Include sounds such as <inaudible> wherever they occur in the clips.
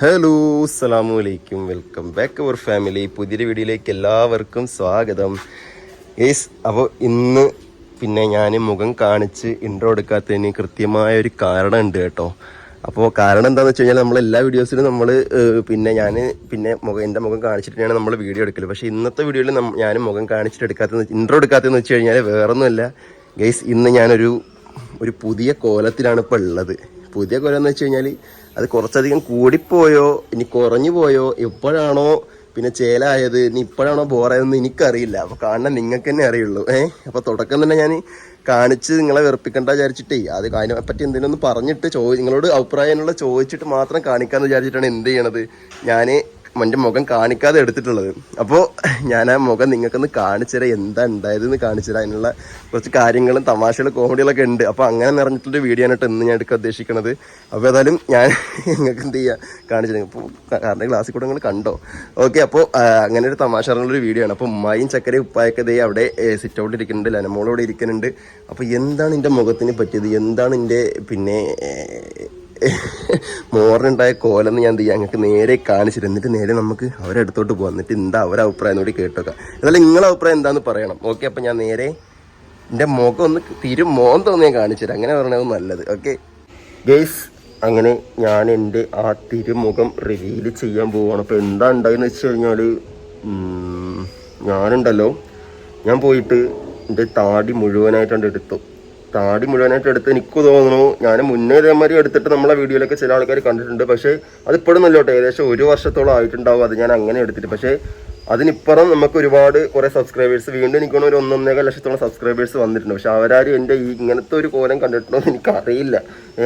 Hello അസ്സാം അലൈക്കും. Welcome back our family. പുതിയൊരു വീഡിയോയിലേക്ക് എല്ലാവർക്കും സ്വാഗതം. യേസ് അപ്പോൾ ഇന്ന് പിന്നെ ഞാൻ മുഖം കാണിച്ച് ഇൻട്രോ എടുക്കാത്തതിന് കൃത്യമായ ഒരു കാരണം ഉണ്ട് കേട്ടോ. അപ്പോൾ കാരണം എന്താണെന്ന് വെച്ച് കഴിഞ്ഞാൽ നമ്മൾ എല്ലാ വീഡിയോസിലും നമ്മൾ പിന്നെ ഞാൻ പിന്നെ മുഖം എന്റെ മുഖം കാണിച്ചിട്ടാണ് നമ്മൾ വീഡിയോ എടുക്കൽ. പക്ഷേ ഇന്നത്തെ വീഡിയോയിൽ ഞാൻ മുഖം കാണിച്ചിട്ട് എടുക്കാത്തത് ഇൻട്രോ എടുക്കാത്തതെന്ന് വെച്ച് കഴിഞ്ഞാൽ വേറൊന്നുമല്ല. ഗെയ്സ് ഇന്ന് ഞാനൊരു ഒരു പുതിയ കോലത്തിലാണ് ഇപ്പോൾ ഉള്ളത്. പുതിയ കൊല എന്ന് വെച്ച് കഴിഞ്ഞാൽ അത് കുറച്ചധികം കൂടിപ്പോയോ ഇനി കുറഞ്ഞു പോയോ എപ്പോഴാണോ പിന്നെ ചേലായത് ഇനി ഇപ്പോഴാണോ ബോറായതെന്ന് എനിക്കറിയില്ല. അപ്പോൾ കാണാൻ നിങ്ങൾക്ക് തന്നെ അറിയുള്ളൂ. ഏഹ് അപ്പോൾ തുടക്കം തന്നെ ഞാൻ കാണിച്ച് നിങ്ങളെ വെറുപ്പിക്കണ്ട വിചാരിച്ചിട്ടേ. അത് അതിനെ പറ്റി എന്തെങ്കിലും ഒന്ന് പറഞ്ഞിട്ട് ചോ നിങ്ങളോട് അഭിപ്രായമുള്ള ചോദിച്ചിട്ട് മാത്രം കാണിക്കാന്ന് വിചാരിച്ചിട്ടാണ് എന്ത് ചെയ്യണത്. ഞാൻ എന്റെ മുഖം കാണിക്കാതെ എടുത്തിട്ടുള്ളത്. അപ്പോൾ ഞാൻ ആ മുഖം നിങ്ങൾക്കൊന്ന് കാണിച്ചു തരാം എന്താ ഉണ്ടായതെന്ന് കാണിച്ചു തരാം അതിനുള്ള കുറച്ച് കാര്യങ്ങളും തമാശകളും കോമഡികളൊക്കെ ഉണ്ട്. അപ്പോൾ അങ്ങനെ നിറഞ്ഞിട്ടുള്ള വീഡിയോ ആണ് കേട്ടോ ഇന്ന് ഞാൻ എടുക്കാൻ ഉദ്ദേശിക്കുന്നത് അപ്പോൾ ഏതായാലും ഞാൻ നിങ്ങൾക്ക് എന്ത് ചെയ്യുക കാണിച്ചു തരാം. അപ്പോൾ കാരണം ക്ലാസ്സിൽ കൂടെ നിങ്ങൾ കണ്ടോ? ഓക്കെ അപ്പോൾ അങ്ങനെ ഒരു തമാശ പറഞ്ഞൊരു വീഡിയോ ആണ്. അപ്പോൾ ഉമ്മായും ചക്കരയും ഉപ്പായൊക്കെ ദേ അവിടെ സിറ്റ് ഔട്ട് ഇരിക്കുന്നുണ്ട്. ലനമോളോടെ ഇരിക്കുന്നുണ്ട്. അപ്പോൾ എന്താണ് എന്റെ മുഖത്തിന് പറ്റിയത്? എന്താണ് എന്റെ പിന്നെ മോറിനുണ്ടായ കോലെന്ന് ഞാൻ എന്ത് ചെയ്യാം? ഞങ്ങൾക്ക് നേരെ കാണിച്ചിട്ട് എന്നിട്ട് നേരെ നമുക്ക് അവരെ അടുത്തോട്ട് പോകാം എന്നിട്ട് എന്താ അവരെ അഭിപ്രായം കൂടി കേട്ടോക്കാം. എന്നാലും നിങ്ങളെ അഭിപ്രായം എന്താന്ന് പറയണം. ഓക്കെ അപ്പം ഞാൻ നേരെ എന്റെ മുഖം ഒന്ന് തിരു മോൻ തോന്നി ഞാൻ കാണിച്ചുതരാം അങ്ങനെ പറഞ്ഞത് നല്ലത്. ഓക്കെ. ഗേസ് അങ്ങനെ ഞാൻ എന്റെ ആ തിരുമുഖം റിവീൽ ചെയ്യാൻ പോവുകയാണ് അപ്പോൾ എന്താ ഉണ്ടായെന്ന് വെച്ച് കഴിഞ്ഞാൽ ഞാനുണ്ടല്ലോ. ഞാൻ പോയിട്ട് എന്റെ താടി മുഴുവനായിട്ടുണ്ട് എടുത്തു. താടി മുഴുവനായിട്ട് എടുത്ത് എനിക്ക് തോന്നുന്നു. ഞാൻ മുന്നേ ഇതേമാതിരി എടുത്തിട്ട് നമ്മളെ വീഡിയോയിലൊക്കെ ചില ആൾക്കാർ കണ്ടിട്ടുണ്ട്. പക്ഷേ അതിപ്പോഴും നല്ല കേട്ടോ. ഏകദേശം ഒരു വർഷത്തോളം ആയിട്ടുണ്ടാവും അത് ഞാൻ അങ്ങനെ എടുത്തിട്ട്. പക്ഷേ അതിനിപ്പുറം നമുക്ക് ഒരുപാട് കുറേ സബ്സ്ക്രൈബേഴ്സ് വീണ്ടും എനിക്ക് ഒരു ഒന്നൊന്നേകാൽ ലക്ഷത്തോളം സബ്സ്ക്രൈബേഴ്സ് വന്നിട്ടുണ്ട്. പക്ഷെ അവരാരും എന്റെ ഈ ഇങ്ങനത്തെ ഒരു കോലം കണ്ടിട്ടുണ്ടോ എന്ന് എനിക്കറിയില്ല.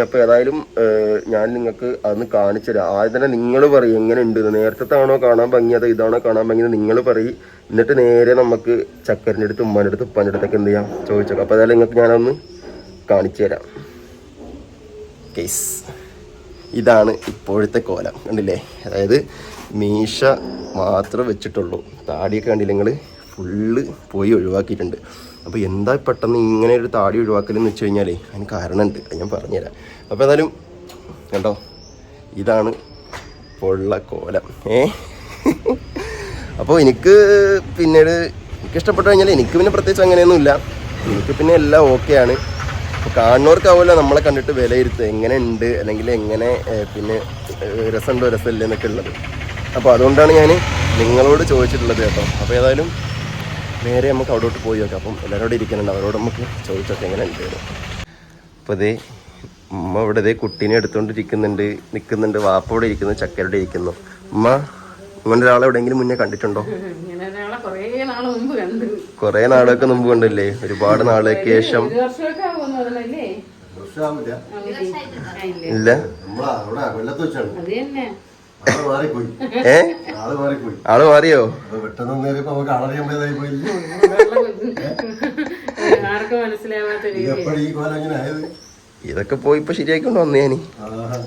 അപ്പോൾ ഏതായാലും ഞാൻ നിങ്ങൾക്ക് അതൊന്ന് കാണിച്ചു തരാം. ആദ്യം തന്നെ നിങ്ങൾ പറയും എങ്ങനെ ഉണ്ട് നേരത്തെ ആണോ കാണാൻ ഭംഗി? അതോ ഇതാണോ കാണാൻ ഭംഗി നിങ്ങൾ പറയും. എന്നിട്ട് നേരെ നമുക്ക് ചക്കരന്റെ അടുത്ത് ഉമ്മാന്റെ അടുത്ത് ഉപ്പാന്റെ അടുത്തൊക്കെ എന്ത് ചെയ്യാം? ചോദിച്ചോക്കാം. അപ്പോൾ ഏതായാലും നിങ്ങൾക്ക് ഞാനൊന്ന് കാണിച്ചു തരാം കേസ് ഇതാണ് ഇപ്പോഴത്തെ കോലം കണ്ടില്ലേ? അതായത് മീശ മാത്രം വെച്ചിട്ടുള്ളൂ. താടിയൊക്കെ കണ്ടില്ല നിങ്ങൾ ഫുള്ള് പോയി ഒഴിവാക്കിയിട്ടുണ്ട്. അപ്പോൾ എന്താ പെട്ടെന്ന് ഇങ്ങനെ ഒരു താടി ഒഴിവാക്കലെന്ന് വെച്ച് കഴിഞ്ഞാലേ അതിന് കാരണമുണ്ട്. അത് ഞാൻ പറഞ്ഞുതരാം. അപ്പോൾ ഏതായാലും കണ്ടോ? ഇതാണ് പൊള്ള കോലം. ഏ? അപ്പോൾ എനിക്ക് പിന്നീട് എനിക്ക് ഇഷ്ടപ്പെട്ടു കഴിഞ്ഞാൽ എനിക്ക് പിന്നെ പ്രത്യേകിച്ച് അങ്ങനെയൊന്നുമില്ല. എനിക്ക് പിന്നെ എല്ലാം ഓക്കെയാണ് അപ്പോൾ കാണുന്നവർക്കാവില്ല നമ്മളെ കണ്ടിട്ട് വിലയിരുത്തുക. എങ്ങനെ ഉണ്ട് അല്ലെങ്കിൽ എങ്ങനെ പിന്നെ രസമുണ്ടോ രസമില്ല എന്നൊക്കെ ഉള്ളത്. അപ്പോൾ അതുകൊണ്ടാണ് ഞാൻ നിങ്ങളോട് ചോദിച്ചിട്ടുള്ളത് കേട്ടോ. അപ്പോൾ ഏതായാലും നേരെ നമുക്ക് അവിടോട്ട് പോയി നോക്കാം. അപ്പം എല്ലാവരോടും ഇരിക്കുന്നുണ്ട്. അവരോട് നമുക്ക് ചോദിച്ചൊക്കെ എങ്ങനെ ഉണ്ട്. അപ്പോൾ ഇതേ ഉമ്മ ഇവിടെ ഇതേ കുട്ടീനെ എടുത്തുകൊണ്ടിരിക്കുന്നുണ്ട് നിൽക്കുന്നുണ്ട് വാപ്പ ഇവിടെ ഇരിക്കുന്നു. ചക്കരോടെ ഇരിക്കുന്നു. ഉമ്മ ഇങ്ങനെ ഒരാളെ എവിടെയെങ്കിലും മുന്നേ കണ്ടിട്ടുണ്ടോ? കുറേ നാളൊക്കെ മുമ്പ് കണ്ടില്ലേ? ഒരുപാട് നാളേക്ക് ശേഷം ഇല്ല. ആൾ മാറിപ്പോയി. ഏ? ആൾ മാറിപ്പോയി. ആൾ മാറിയോ? ഇതൊക്കെ പോയി ഇപ്പൊ ശരിയായിക്കൊണ്ട് വന്നേ ഞാൻ. ആഹാ.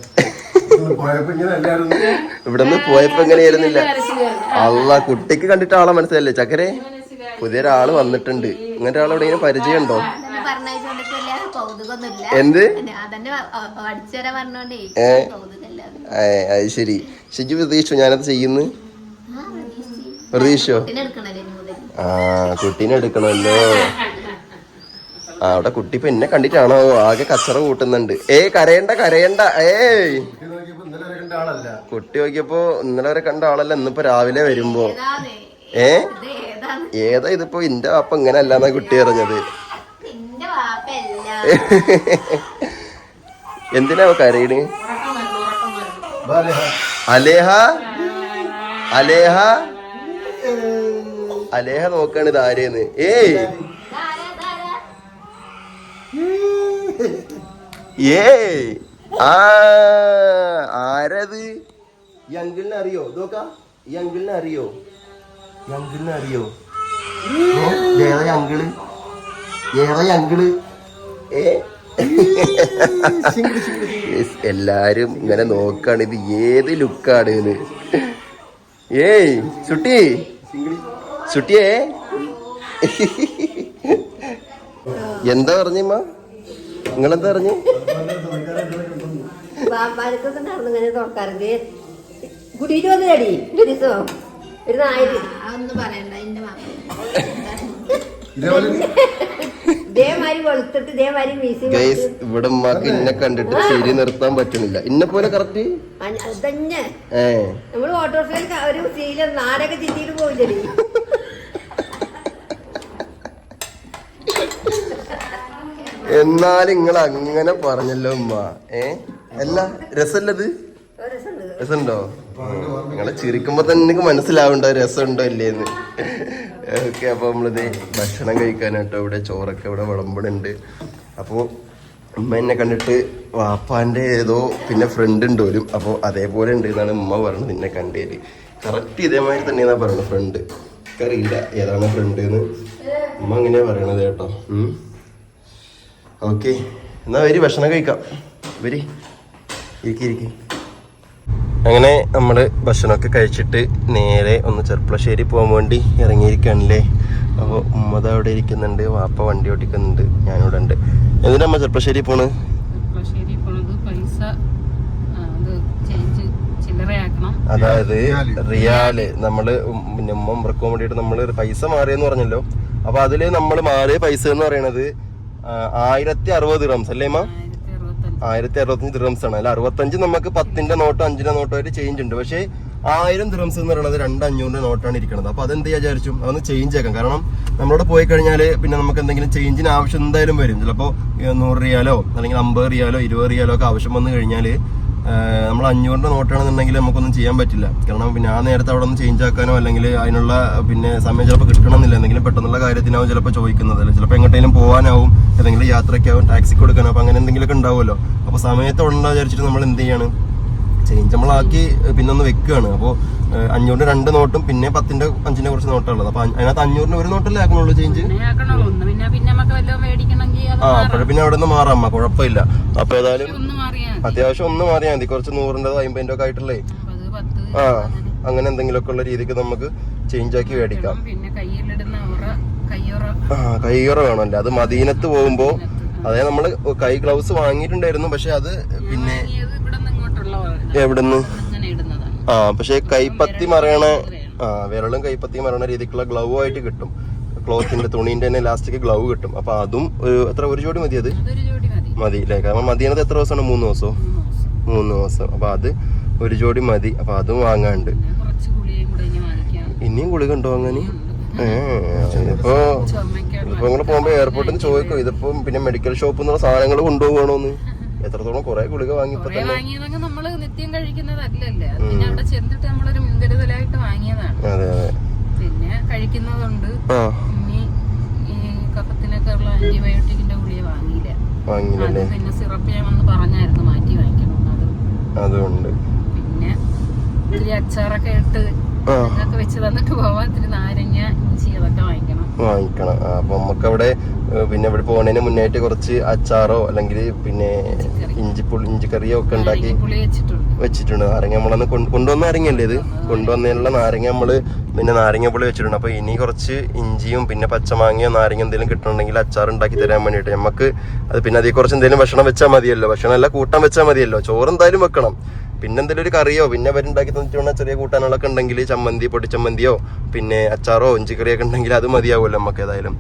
പോയപ്പോ ഇങ്ങനെ ആയിരുന്നില്ല ഇവിടെ നിന്ന് പോയപ്പോ എങ്ങനെയായിരുന്നില്ല അല്ല കുട്ടിക്ക് കണ്ടിട്ട് ആളെ മനസ്സിലല്ലേ ചക്കരെ പുതിയൊരാൾ വന്നിട്ടുണ്ട്. ഇങ്ങനത്തെ ആൾ പരിചയം ഉണ്ടോ എന്ത്? ഏ. അത്. ശരി. ശരിക്കും പ്രതീക്ഷിച്ചു ഞാനത് ചെയ്യുന്നു? പ്രതീക്ഷോ ആ കുട്ടീനെ എടുക്കണമല്ലോ. ആ അവിടെ കുട്ടി ഇപ്പൊ എന്നെ കണ്ടിട്ടാണോ? ആകെ കച്ചറ കൂട്ടുന്നുണ്ട്. ഏ കരയണ്ട കരയണ്ട. ഏയ്. ഇത് നോക്കിയപ്പോ ഇന്നലെ കണ്ട ആളല്ല. കുട്ടി നോക്കിയപ്പോ ഇന്നലെ വരെ കണ്ട ആളല്ല ഇന്നിപ്പോ രാവിലെ വരുമ്പോ. ഏ? ഏതാണ്? ഏതാ ഇതിപ്പോ? ഇന്റെ അപ്പ ഇങ്ങനെ അല്ലാന്നാ കുട്ടി വാപ്പല്ല <laughs> എന്തിനാ കരയിണ്? അലേഹ? അലേഹ? അലേഹ നോക്കാണ് ഇത് ആരേന്ന്. ഏയ്? ഏയ്. ആ ആരത്? ഈ അങ്കിളിനെ അറിയോ നോക്കാ. ഈ അങ്കിളിനെ അറിയോ? ഈ അങ്കിളിനെ അറിയോ? ഓ, ഏതാ അങ്കിൾ ഏതാ എല്ലാരും ഇങ്ങനെ നോക്കാണ് ഇത് ഏത് ലുക്കാണ് എന്ന് ഏയ് സുട്ടി. സുട്ടിയേ. എന്താ പറഞ്ഞമ്മ നിങ്ങളെന്താ പറഞ്ഞു? വാപ്പാർക്കൊക്കെ നടന്നു ഇങ്ങനെ തുറക്കാറുണ്ട്. കുടിയിട്ട് വന്നതടി ഒരു ദിവസം. ഒരു നായര് അതൊന്നും പറയണ്ട എന്റെ മാപ്പ ഗൈസ് ഇവിടെ ഉമ്മാക്ക് ഇന്നെ കണ്ടിട്ട് ശരി നിർത്താൻ പറ്റുന്നില്ല. ഇന്നെ പോലെ കറക്റ്റ് തന്നെ ഏ. നമ്മൾ ഓട്ടോറിക്ഷയിൽ ഒരു സീല എന്നാലും നിങ്ങൾ അങ്ങനെ പറഞ്ഞല്ലോ ഉമ്മ. ഏ? അല്ല രസല്ലത് രസമുണ്ടോ. നിങ്ങളെ ചിരിക്കുമ്പോ തന്നെ എനിക്ക് മനസ്സിലാവണ്ട രസമുണ്ടോ ഇല്ലേന്ന്. ഓക്കെ അപ്പൊ നമ്മളിത് ഭക്ഷണം കഴിക്കാനായിട്ട് ഇവിടെ ചോറൊക്കെ ഇവിടെ വിളമ്പണുണ്ട് അപ്പോൾ ഉമ്മ എന്നെ കണ്ടിട്ട് വാപ്പാന്റെ ഏതോ പിന്നെ ഫ്രണ്ട് ഉണ്ട് വരും അപ്പോൾ അതേപോലെ ഉണ്ട് എന്നാണ് ഉമ്മ പറഞ്ഞത് നിന്നെ കണ്ടേൽ. കറക്റ്റ് ഇതേമാതിരി തന്നെയാണ് പറയുന്നത് ഫ്രണ്ട് എനിക്കറിയില്ല ഏതാണ് ഫ്രണ്ട് എന്ന്. ഉമ്മ അങ്ങനെയാ പറയണത് കേട്ടോ. ഓക്കെ എന്നാ വരി ഭക്ഷണം കഴിക്കാം. വരി. ഇരിക്കി ഇരിക്കി. അങ്ങനെ നമ്മൾ ഭക്ഷണമൊക്കെ കഴിച്ചിട്ട് നേരെ ഒന്ന് ചെർപ്പളശ്ശേരി പോകാൻ വേണ്ടി ഇറങ്ങിയിരിക്കുകയാണല്ലേ? അപ്പോൾ ഉമ്മത അവിടെ ഇരിക്കുന്നുണ്ട് വാപ്പ വണ്ടി ഓടിക്കുന്നുണ്ട് ഞാനിവിടെ ഉണ്ട്. എന്തിനാ അമ്മ ചെർപ്പളശ്ശേരി പോണ്? ശരി പോണത് അതായത് റിയാൽ. നമ്മൾ പിന്നെ ഉമ്മ ഉമ്മറക്കാൻ വേണ്ടിയിട്ട് നമ്മൾ പൈസ മാറിയെന്ന് പറഞ്ഞല്ലോ. അപ്പൊ അതിൽ നമ്മൾ മാറിയ പൈസ എന്ന് പറയണത് ആയിരത്തി അറുപത് റംസ് അല്ലേ അമ്മ ആയിരത്തി അറുപത്തഞ്ച് ദിർഹംസ് ആണ്. അല്ല അറുപത്തഞ്ച് നമുക്ക് പത്തിന്റെ നോട്ടോ അഞ്ചിന്റെ നോട്ടോ ആയിട്ട് ചേഞ്ച് ഉണ്ട്. പക്ഷേ ആയിരം ദിർഹംസ് എന്ന് പറയുന്നത് രണ്ട് അഞ്ഞൂറിന്റെ നോട്ടാണ് ഇരിക്കുന്നത് അപ്പൊ അതെന്ത് വിചാരിച്ചു? അതൊന്ന് ചേഞ്ച് ആക്കാം. കാരണം നമ്മളോട് പോയി കഴിഞ്ഞാൽ പിന്നെ നമുക്ക് എന്തെങ്കിലും ചേഞ്ചിന് ആവശ്യം എന്തായാലും വരും. ചിലപ്പോൾ നൂറ് റിയാലോ അല്ലെങ്കിൽ അമ്പത് റിയാലോ ഇരുപത് റിയാലോ ഒക്കെ ആവശ്യം വന്നു കഴിഞ്ഞാൽ നമ്മൾ അഞ്ഞൂറിന്റെ നോട്ടാണെന്നുണ്ടെങ്കിൽ നമുക്കൊന്നും ചെയ്യാൻ പറ്റില്ല. കാരണം പിന്നെ ആ നേരത്തെ അവിടെ ഒന്ന് ചേഞ്ച് ആക്കാനോ അല്ലെങ്കിൽ അതിനുള്ള പിന്നെ സമയം ചിലപ്പോൾ കിട്ടണമെന്നില്ല. എന്തെങ്കിലും പെട്ടെന്നുള്ള കാര്യത്തിനാവും ചിലപ്പോൾ ചോദിക്കുന്നത്. അല്ലെങ്കിൽ ചിലപ്പോൾ എങ്ങോട്ടെങ്കിലും പോകാനാവും. ഏതെങ്കിലും യാത്രയ്ക്കാവും ടാക്സി കൊടുക്കാനോ അപ്പോൾ അങ്ങനെ എന്തെങ്കിലുമൊക്കെ ഉണ്ടാവുമല്ലോ. അപ്പോൾ സമയത്ത് ഉണ്ടെന്ന് വിചാരിച്ചിട്ട് നമ്മൾ എന്ത് ചെയ്യാണ്? ചേഞ്ച് നമ്മളാക്കി പിന്നെ ഒന്ന് വെക്കുകയാണ്. അപ്പോൾ അഞ്ഞൂറിന് രണ്ട് നോട്ടും പിന്നെ പത്തിന്റെ അഞ്ചിന്റെ കുറച്ച് നോട്ടുള്ളത് അപ്പോൾ അതിനകത്ത് അഞ്ഞൂറിന് ഒരു നോട്ടല്ലേ ആക്കണുള്ളൂ. ചേഞ്ച് ആ അപ്പോഴും പിന്നെ അവിടെ നിന്ന് മാറാം. അമ്മ കുഴപ്പമില്ല. അപ്പോൾ ഏതായാലും അത്യാവശ്യം ഒന്ന് മാറിയാൽ മതി. കുറച്ച് നൂറിന്റെതോ അമ്പതിന്റെ ഒക്കെ ആയിട്ടുള്ളേ. ആ അങ്ങനെ എന്തെങ്കിലുമൊക്കെ ഉള്ള രീതിക്ക് നമുക്ക് ചേഞ്ച് ആക്കി മേടിക്കാം. ആ കൈയുറ വേണമല്ലേ. അത് മദീനത്ത് പോകുമ്പോ അതെ നമ്മൾ കൈ ഗ്ലൗസ് വാങ്ങിയിട്ടുണ്ടായിരുന്നു. പക്ഷെ അത് പിന്നെ എവിടുന്ന്? ആ പക്ഷെ കൈപ്പത്തി മറയണ ആ വിരളും കൈപ്പത്തി മറയണ രീതിക്കുള്ള ഗ്ലൗ ആയിട്ട് കിട്ടും. ക്ലോത്തിന്റെ തുണീന്റെ തന്നെ ലാസ്റ്റിക്ക് ഗ്ലൗ കിട്ടും. അപ്പൊ അതും ഒരു എത്ര? ഒരു ജോഡി മതി അത്? മതി അല്ലേ കാരണം മദീനത്ത് എത്ര ദിവസമാണ്? മൂന്ന് ദിവസമോ മൂന്ന് ദിവസം? മൂന്ന് ദിവസം. അപ്പൊ അത് ഒരു ജോഡി മതി. അപ്പൊ അതും വാങ്ങാണ്ട്. ഇനിയും ഗുളിക ഉണ്ടോ അങ്ങനെ ഇതിപ്പോ ഇപ്പൊ നിങ്ങൾ പോകുമ്പോ എയർപോർട്ടിൽ നിന്ന് ചോദിക്കും. ഇതിപ്പോ പിന്നെ മെഡിക്കൽ ഷോപ്പിൽ നിന്നുള്ള സാധനങ്ങൾ കൊണ്ടുപോകണോന്ന്. എത്രത്തോളം കുറെ ഗുളിക വാങ്ങിയപ്പോ തന്നെ. നമ്മൾ നിത്യം കഴിക്കുന്നതല്ലല്ലേ പിന്നെ അവിടെ ചെന്നിട്ട് നമ്മളൊരു മുൻകരുതലായിട്ട് വാങ്ങിയതാണ്. അതെ അതെ. പിന്നെ കഴിക്കുന്നതുണ്ട്. ഇനി ഈ കഫത്തിനൊക്കെ ഉള്ള ആന്റിബയോട്ടിക്കിന്റെ ഗുളിക വാങ്ങിയില്ല അത് വാങ്ങിയില്ലേ പിന്നെ സിറപ്പ് ഞാൻ വന്ന് പറഞ്ഞായിരുന്നു മാറ്റി വാങ്ങിക്കണം അത് അതുകൊണ്ട് പിന്നെ ഇത്തിരി അച്ചാറൊക്കെ ഇട്ട് ആ. ഇതൊക്കെ വെച്ച് തന്നിട്ട് പോവാൻ ഇത്തിരി നാരങ്ങ ഇഞ്ചി അതൊക്കെ വാങ്ങിക്കണം. വാങ്ങിക്കണം. അപ്പൊ നമുക്ക് അവിടെ പിന്നെ ഇവിടെ പോണേന് മുന്നായിട്ട് കുറച്ച് അച്ചാറോ അല്ലെങ്കിൽ പിന്നെ ഇഞ്ചിപ്പുളി ഇഞ്ചിക്കറിയോ ഒക്കെ ഉണ്ടാക്കി പുളി വെച്ചിട്ടുണ്ട്. വെച്ചിട്ടുണ്ട്. നാരങ്ങ നമ്മളന്ന് കൊണ്ട് കൊണ്ടുവന്ന നാരങ്ങയല്ലേ ഇത്? കൊണ്ടുവന്നതിനുള്ള നാരങ്ങ നമ്മൾ പിന്നെ നാരങ്ങ പുളി വെച്ചിട്ടുണ്ട്. അപ്പൊ ഇനി കുറച്ച് ഇഞ്ചിയും പിന്നെ പച്ചമാങ്ങയോ നാരങ്ങ എന്തെങ്കിലും കിട്ടണമെങ്കിൽ അച്ചാർ ഉണ്ടാക്കി തരാൻ വേണ്ടിയിട്ട്. നമുക്ക് അത് പിന്നെ അതിൽ കുറച്ച് എന്തെങ്കിലും ഭക്ഷണം വെച്ചാൽ മതിയല്ലോ. ഭക്ഷണം എല്ലാം കൂട്ടാൻ വെച്ചാൽ മതിയല്ലോ. ചോറ് എന്തായാലും വെക്കണം. പിന്നെ എന്തെങ്കിലും ഒരു കറിയോ പിന്നെ അവരുണ്ടാക്കി തന്നിട്ടുള്ള ചെറിയ കൂട്ടാനുകളൊക്കെ ഉണ്ടെങ്കിൽ ചമ്മന്തി പൊടിച്ചമ്മന്തിയോ പിന്നെ അച്ചാറോ ഇഞ്ചിക്കറിയൊക്കെ ഉണ്ടെങ്കിൽ അത് മതിയാവുമല്ലോ നമുക്ക് ഏതായാലും.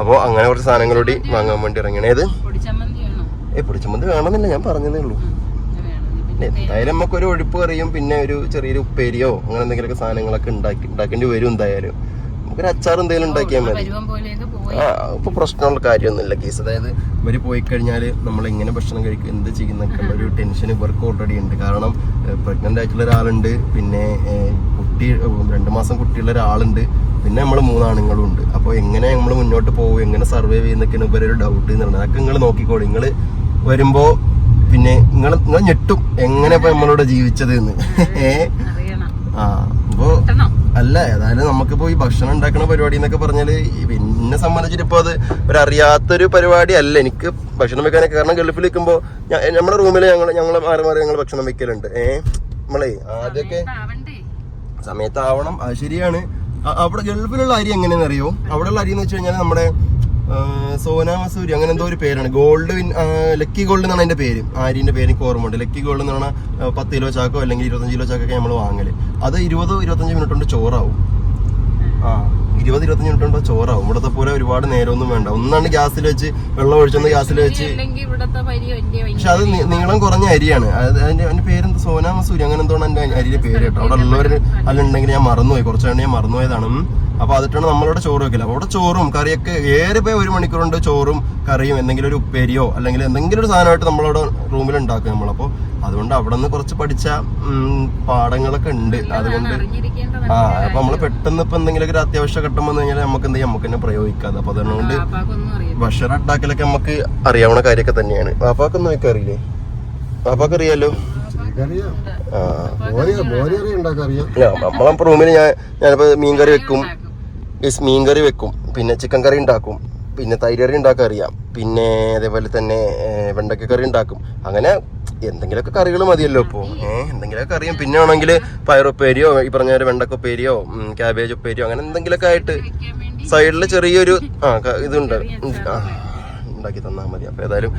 അപ്പോൾ അങ്ങനെ കുറച്ച് സാധനങ്ങളോടി വാങ്ങാൻ വേണ്ടി ഇറങ്ങണേത് ഏ പൊടിച്ചമ്മന്തി വേണമെന്നില്ല. ഞാൻ പറഞ്ഞതേ ഉള്ളൂ. എന്തായാലും നമുക്ക് ഒരു ഒഴിപ്പ് കറിയും പിന്നെ ഒരു ചെറിയൊരു ഉപ്പേരിയോ അങ്ങനെ എന്തെങ്കിലുമൊക്കെ സാധനങ്ങളൊക്കെ ഉണ്ടാക്കി ഉണ്ടാക്കേണ്ടി വരും എന്തായാലും. നമുക്കൊരു അച്ചാർ എന്തെങ്കിലും ഉണ്ടാക്കിയാൽ മതി. ആ ഇപ്പൊ പ്രശ്നമുള്ള കാര്യമൊന്നുമില്ല കേസ് അതായത് ഇവർ പോയി കഴിഞ്ഞാൽ നമ്മൾ എങ്ങനെ ഭക്ഷണം കഴിക്കും എന്ത് ചെയ്യുന്നൊക്കെ ഒരു ടെൻഷൻ ഇവർക്ക് ഓൾറെഡി ഉണ്ട്. കാരണം പ്രഗ്നന്റ് ആയിട്ടുള്ള ഒരാളുണ്ട് പിന്നെ കുട്ടി രണ്ടു രണ്ട് മാസം കുട്ടിയുള്ള ഒരാളുണ്ട് പിന്നെ നമ്മൾ മൂന്നാണുങ്ങളും ഉണ്ട്. അപ്പോൾ എങ്ങനെ നമ്മൾ മുന്നോട്ട് പോകും എങ്ങനെ സർവൈവ് ചെയ്യുന്നൊക്കെയാണ് ഇവരൊരു ഡൗട്ട് എന്ന് പറയുന്നത്. അതൊക്കെ നിങ്ങൾ നോക്കിക്കോളൂ. നിങ്ങൾ വരുമ്പോ പിന്നെ നിങ്ങൾ നിങ്ങൾ ഞെട്ടും. എങ്ങനെ ഇപ്പൊ നമ്മളിവിടെ ജീവിച്ചത് എന്ന്. ആ അപ്പോ അല്ല ഏതായാലും നമുക്കിപ്പോ ഈ ഭക്ഷണം ഉണ്ടാക്കുന്ന പരിപാടി എന്നൊക്കെ പറഞ്ഞാൽ പിന്നെ സംബന്ധിച്ചിട്ട് ഇപ്പൊ അത് ഒരു അറിയാത്തൊരു പരിപാടി അല്ല. എനിക്ക് ഭക്ഷണം വെക്കാനൊക്കെ കാരണം ഗൾഫിൽ നിൽക്കുമ്പോ നമ്മുടെ റൂമിൽ ഞങ്ങൾ ഞങ്ങൾ മാറി മാറി ഞങ്ങൾ ഭക്ഷണം വെക്കലുണ്ട്. ഏ? നമ്മളെ ആദ്യമൊക്കെ സമയത്താവണം. അത് ശരിയാണ്. അവിടെ ഗൾഫിലുള്ള അരി അറിയോ അവിടെയുള്ള അരി എന്ന് വെച്ച് കഴിഞ്ഞാൽ നമ്മുടെ സോന മസൂരി അങ്ങനെ എന്തോ ഒരു പേരാണ്. ഗോൾഡ് വിൻ ലക്കി ഗോൾഡ് എന്നാണ് അതിന്റെ പേര്. ആര്യന്റെ പേര് എനിക്ക് ഓർമ്മയുണ്ട്. ലക്കി ഗോൾഡ് എന്ന് പറഞ്ഞാൽ പത്ത് കിലോ ചാക്കോ അല്ലെങ്കിൽ ഇരുപത്തഞ്ച് കിലോ ചാക്കൊക്കെ നമ്മൾ വാങ്ങൽ. അത് ഇരുപത് ഇരുപത്തഞ്ച് മിനിറ്റ് കൊണ്ട് ചോറാവും. ആ ഇരുപത് ഇരുപത്തഞ്ച് മിനിറ്റ് കൊണ്ട് ചോറാവും. ഇവിടത്തെ പോലെ ഒരുപാട് നേരമൊന്നും വേണ്ട. ഒന്നാണ് ഗ്യാസിൽ വെച്ച് വെള്ളം ഒഴിച്ചൊന്ന് ഗ്യാസിൽ വെച്ച്. പരി പക്ഷെ അത് നീളം കുറഞ്ഞ അരിയാണ്. അത് അതിന്റെ അതിന്റെ പേരെന്ത്? സോനാ മസൂരി. അങ്ങനെ എന്തോ എന്റെ അരിയുടെ പേര് കേട്ടോ. അവിടെ ഉള്ളവർ അതിലുണ്ടെങ്കിൽ ഞാൻ മറന്നുപോയി. കുറച്ചു ഞാൻ മറന്നുപോയതാണ്. ഉം. അപ്പൊ അതിട്ടാണ് നമ്മളിവിടെ ചോറ് വെക്കില്ല അപ്പൊ അവിടെ ചോറും കറിയൊക്കെ ഏറെ പോയി ഒരു മണിക്കൂറുണ്ട് ചോറും കറിയും എന്തെങ്കിലും ഒരു ഉപ്പേരിയോ അല്ലെങ്കിൽ എന്തെങ്കിലും ഒരു സാധനമായിട്ട് നമ്മളവിടെ റൂമിൽ ഉണ്ടാക്കും അപ്പോൾ അതുകൊണ്ട് അവിടെ നിന്ന് കുറച്ച് പഠിച്ച പാഠങ്ങളൊക്കെ ഉണ്ട്. അതുകൊണ്ട് ആ അപ്പൊ നമ്മൾ പെട്ടെന്ന് ഇപ്പൊ എന്തെങ്കിലും ഒരു അത്യാവശ്യ ഘട്ടം വന്നു കഴിഞ്ഞാൽ നമുക്ക് എന്ത് ചെയ്യാം? നമുക്ക് തന്നെ പ്രയോഗിക്കാം. അപ്പൊ അതുകൊണ്ട് ഭക്ഷണം ഉണ്ടാക്കലൊക്കെ നമുക്ക് അറിയാവുന്ന കാര്യമൊക്കെ തന്നെയാണ്. വാപ്പാക്കൊന്നും ഒക്കെ അറിയില്ലേ പാപ്പാക്ക് അറിയാലോ നമ്മളെ റൂമിൽ ഞാൻ ഞാനിപ്പോ മീൻകറി വെക്കും. യെസ് മീൻകറി വെക്കും. പിന്നെ ചിക്കൻ കറി ഉണ്ടാക്കും. പിന്നെ തൈര് കറി ഉണ്ടാക്കാൻ അറിയാം. പിന്നെ അതേപോലെ തന്നെ വെണ്ടയ്ക്ക കറി ഉണ്ടാക്കും. അങ്ങനെ എന്തെങ്കിലുമൊക്കെ കറികൾ മതിയല്ലോ ഇപ്പോൾ ഏഹ് എന്തെങ്കിലുമൊക്കെ അറിയാം. പിന്നെ ആണെങ്കിൽ പയറുപ്പേരിയോ ഈ പറഞ്ഞ ഒരു വെണ്ടക്ക ഉപ്പേരിയോ ക്യാബേജ് ഉപ്പേരിയോ അങ്ങനെ എന്തെങ്കിലുമൊക്കെ ആയിട്ട് സൈഡിൽ ചെറിയൊരു ആ ഇതുണ്ട്. ഉണ്ടാക്കി തന്നാൽ മതി. അപ്പോൾ ഏതായാലും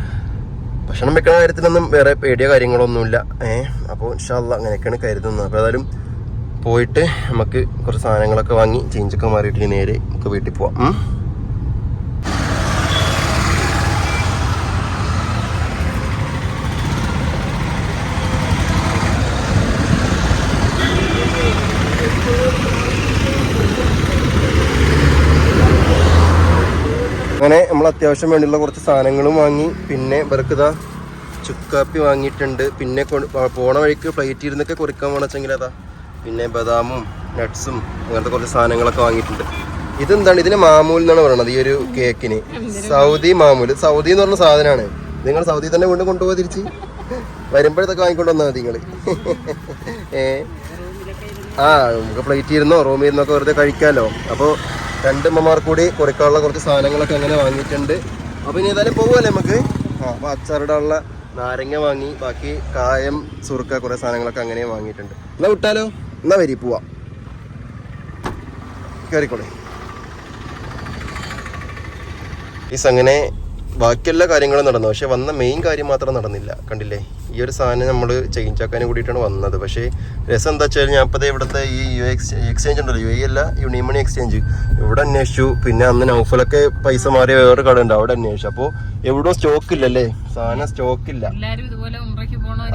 ഭക്ഷണം വെക്കുന്ന കാര്യത്തിലൊന്നും വേറെ പേടിയോ കാര്യങ്ങളൊന്നുമില്ല. ഏഹ് അപ്പോൾ ഇൻഷാല്ല അങ്ങനെയൊക്കെയാണ് കരുതുന്നത്. അപ്പോൾ ഏതായാലും പോയിട്ട് നമുക്ക് കുറച്ച് സാധനങ്ങളൊക്കെ വാങ്ങി ചേഞ്ചൊക്കെ മാറിയിട്ട് നേരെ നമുക്ക് വീട്ടിൽ പോവാം? അങ്ങനെ നമ്മൾ അത്യാവശ്യം വേണ്ടിയുള്ള കുറച്ച് സാധനങ്ങളും വാങ്ങി പിന്നെ ഇവർക്കിതാ ചുക്കാപ്പി വാങ്ങിയിട്ടുണ്ട്. പിന്നെ പോണ വഴിക്ക് ഫ്ലൈറ്റ് ഇരുന്നൊക്കെ കുറിക്കാൻ വേണമെച്ചെങ്കിൽ അതാ പിന്നെ ബദാമും നട്ട്സും അങ്ങനത്തെ കുറച്ച് സാധനങ്ങളൊക്കെ വാങ്ങിയിട്ടുണ്ട്. ഇതെന്താണ്? ഇതിന് മാമൂൽ എന്നാണ് പറയുന്നത് ഈ ഒരു കേക്കിന്. സൗദി മാമൂൽ. സൗദി എന്ന് പറഞ്ഞ സാധനമാണ്. നിങ്ങൾ സൗദി തന്നെ വീണ്ടും കൊണ്ടുപോകാൻ തിരിച്ച്. വരുമ്പോഴത്തൊക്കെ വാങ്ങിക്കൊണ്ട് വന്നാൽ മതി നിങ്ങൾ ഏ? ആ നമുക്ക് പ്ലേറ്റ് ഇരുന്നോ റൂമിൽ ഇരുന്നൊക്കെ വെറുതെ കഴിക്കാമല്ലോ അപ്പോൾ രണ്ട് അമ്മമാർ കൂടി കുറയ്ക്കാനുള്ള കുറച്ച് സാധനങ്ങളൊക്കെ അങ്ങനെ വാങ്ങിയിട്ടുണ്ട്. അപ്പോൾ ഇനി ഏതായാലും പോകുമല്ലേ നമുക്ക്? ആ അപ്പോൾ അച്ചാറിടാനുള്ള നാരങ്ങ വാങ്ങി ബാക്കി കായം സുറുക്ക കുറേ സാധനങ്ങളൊക്കെ അങ്ങനെ വാങ്ങിയിട്ടുണ്ട്. എന്നാൽ വിട്ടാലോ? എന്നാ വരി പോവാം. കയറിക്കോളെ ഈ അങ്ങനെ ബാക്കിയെല്ലാ കാര്യങ്ങളും നടന്നു. പക്ഷെ വന്ന മെയിൻ കാര്യം മാത്രം നടന്നില്ല. കണ്ടില്ലേ? ഈ ഒരു സാധനം നമ്മൾ ചേഞ്ച് ആക്കാനും കൂടിയിട്ടാണ് വന്നത്. പക്ഷേ രസം എന്താ വെച്ചാൽ ഞാൻ ഇപ്പോൾ ഇവിടുത്തെ ഈ യു എക്സ് എക്സ്ചേഞ്ച് ഉണ്ടല്ലോ. യു എ അല്ല യൂണിമണി എക്സ്ചേഞ്ച് ഇവിടെ അന്വേഷിച്ചു. പിന്നെ അന്ന് നൗഫലൊക്കെ പൈസ മാറിയ വേറൊരു കട ഉണ്ട്. അവിടെ അന്വേഷിച്ചു. അപ്പോൾ എവിടെയും സ്റ്റോക്ക് ഇല്ലല്ലേ സാധനം സ്റ്റോക്ക് ഇല്ല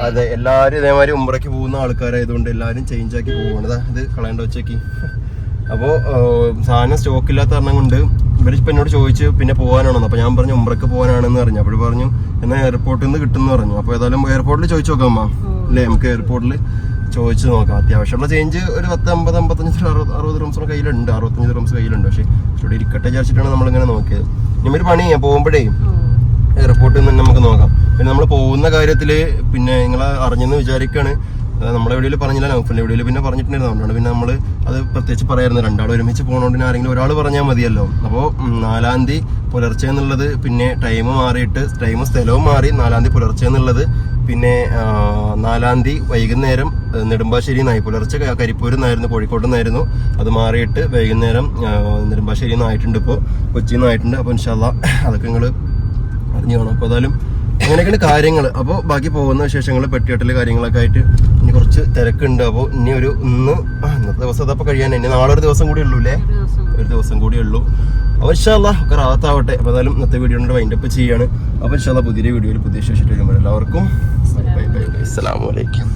അതെ എല്ലാരും ഇതേമാതിരി ഉമ്രയ്ക്ക് പോകുന്ന ആൾക്കാരായതുകൊണ്ട് എല്ലാരും ചേഞ്ച് ആക്കി പോകണതാ ഇത് കളയേണ്ട വെച്ചേക്ക് അപ്പോൾ സാധനം സ്റ്റോക്ക് ഇല്ലാത്ത കാരണം കൊണ്ട് ഇവർ ഇപ്പൊ എന്നോട് ചോദിച്ചു പിന്നെ പോകാനാണോ അപ്പോൾ ഞാൻ പറഞ്ഞു ഉമ്രക്ക് പോകാനാണെന്ന് പറഞ്ഞു. അപ്പോൾ പറഞ്ഞു എന്നാൽ എയർപോർട്ടിൽ നിന്ന് കിട്ടുമെന്ന് പറഞ്ഞു. അപ്പോൾ ഏതായാലും എയർപോർട്ടിൽ ചോദിച്ചു നോക്കാം അമ്മ. അല്ലേ? നമുക്ക് എയർപോർട്ടിൽ ചോദിച്ചു നോക്കാം. അത്യാവശ്യമുള്ള ചേഞ്ച് ഒരു പത്ത് അമ്പത് അമ്പത്തഞ്ച് അറുപത് അറുപത് റൂംസ് കയ്യിലുണ്ട്. അറുപത്തഞ്ച് റൂംസ് കയ്യിലുണ്ട്. പക്ഷേ ഇവിടെ ഇരിക്കട്ടെ വിചാരിച്ചിട്ടാണ് നമ്മളിങ്ങനെ നോക്കിയത്. ഇനി ഒരു പണി പോകുമ്പോഴേ എയർപോർട്ടിൽ നിന്ന് തന്നെ നമുക്ക് നോക്കാം. പിന്നെ നമ്മൾ പോകുന്ന കാര്യത്തിൽ പിന്നെ നിങ്ങൾ അറിഞ്ഞെന്ന് വിചാരിക്കുകയാണ് നമ്മളെ വീഡിയോയിൽ പറഞ്ഞില്ല നൗഫലിന്റെ വീഡിയോയിൽ പിന്നെ പറഞ്ഞിട്ടുണ്ടായിരുന്നു. അതുകൊണ്ടാണ് പിന്നെ നമ്മൾ അത് പ്രത്യേകിച്ച് പറയായിരുന്നു രണ്ടാൾ ഒരുമിച്ച് പോകണോണ്ടിന് ആരെങ്കിലും ഒരാൾ പറഞ്ഞാൽ മതിയല്ലോ. അപ്പോൾ നാലാം തീയതി പുലർച്ചെ എന്നുള്ളത് പിന്നെ ടൈം മാറിയിട്ട് ടൈമും സ്ഥലവും മാറി നാലാം തീയതി പുലർച്ചെ എന്നുള്ളത് പിന്നെ നാലാം തീയതി വൈകുന്നേരം നെടുമ്പാശ്ശേരി നായി പുലർച്ചെ കരിപ്പൂരിൽ നിന്നായിരുന്നു കോഴിക്കോട് നിന്നായിരുന്നു. അത് മാറിയിട്ട് വൈകുന്നേരം നെടുമ്പാശ്ശേരി നിന്നായിട്ടുണ്ട് ഇപ്പോൾ കൊച്ചിയിൽ നിന്നായിട്ടുണ്ട്. അപ്പോൾ ഇൻഷാല്ല അതൊക്കെ നിങ്ങൾ അറിഞ്ഞു കാണാം അപ്പോൾ ഏതായാലും അങ്ങനെയൊക്കെയാണ് കാര്യങ്ങൾ അപ്പോൾ ബാക്കി പോകുന്ന വിശേഷങ്ങൾ പെട്ടിയട്ടൽ കാര്യങ്ങളൊക്കെ ആയിട്ട് ഇനി കുറച്ച് തിരക്കുണ്ട്. അപ്പോൾ ഇനി ഒരു ഇന്ന് ഇന്നത്തെ ദിവസം അതപ്പോൾ കഴിയാൻ ഇനി നാളെ ഒരു ദിവസം കൂടി ഉള്ളൂ അല്ലേ? ഒരു ദിവസം കൂടി. ഉള്ളൂ. അപ്പോൾ ഇഷ്ടമല്ല ഒക്കെ റാത്താവട്ടെ അപ്പോൾ ഏതായാലും ഇന്നത്തെ വീഡിയോ കൊണ്ട് വൈൻഡപ്പ് ചെയ്യാണ്. അപ്പോൾ ഇഷ്ടമല്ല പുതിയ വീഡിയോയിൽ പുതിയ വിശേഷിട്ട് വരുമ്പോൾ എല്ലാവർക്കും ബൈ ബൈ ബൈ അസ്സലാമു അലൈക്കും.